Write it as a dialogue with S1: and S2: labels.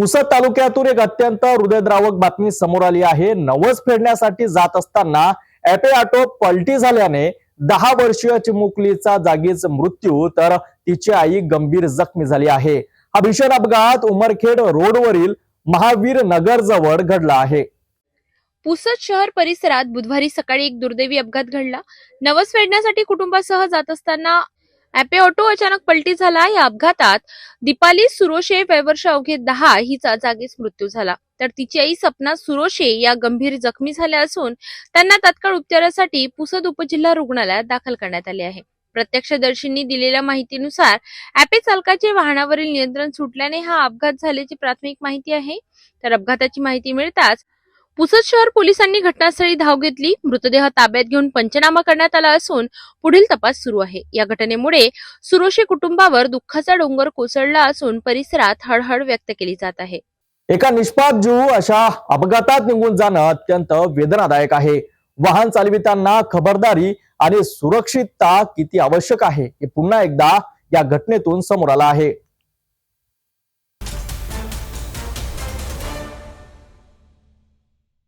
S1: पुसद तालुक्यातून एक अत्यंत हृदयद्रावक बातमी समोर आली आहे. नवस फेडण्यासाठी जात असताना ऍपे ऑटो पलटी झाल्याने दहा वर्षीय चिमुकलीचा जागीच मृत्यू तर तिची आई गंभीर जखमी झाली आहे. हा भीषण अपघात उमरखेड रोडवरील महावीर नगर जवळ घडला आहे.
S2: पुसद शहर परिसरात बुधवारी सकाळी एक दुर्दैवी अपघात घडला. नवस फेडण्यासाठी कुटुंबासह जात असताना ऍपे ऑटो अचानक पलटी झाला. या अपघातात दीपाली सुरोशे वयवर्ष अवघे दहा हिचा जागीच मृत्यू झाला. तर तिची आई सपना सुरोशे या गंभीर जखमी झाल्या असून त्यांना तात्काळ उपचारासाठी पुसद उपजिल्हा रुग्णालयात दाखल करण्यात आले आहे. प्रत्यक्षदर्शींनी दिलेल्या माहितीनुसार ऍपे चालकाचे वाहनावरील नियंत्रण सुटल्याने हा अपघात झाल्याची प्राथमिक माहिती आहे. तर अपघाताची माहिती मिळताच पुसद शहर पोलिसांनी घटनास्थळी धाव घेतली. मृतदेह ताब्यात घेऊन पंचनामा करण्यात आला असून पुढील तपास सुरू आहे. या घटनेमुळे सुरोशी कुटुंबावर दुःखाचा डोंगर कोसळला असून परिसरात हळहळ व्यक्त केली जात आहे.
S1: एका निष्पाप जीव अशा अपघातात निघून जाणं अत्यंत वेदनादायक आहे. वाहन चालवितांना खबरदारी आणि सुरक्षितता किती आवश्यक आहे हे पुन्हा एकदा या घटनेतून समोर आला आहे.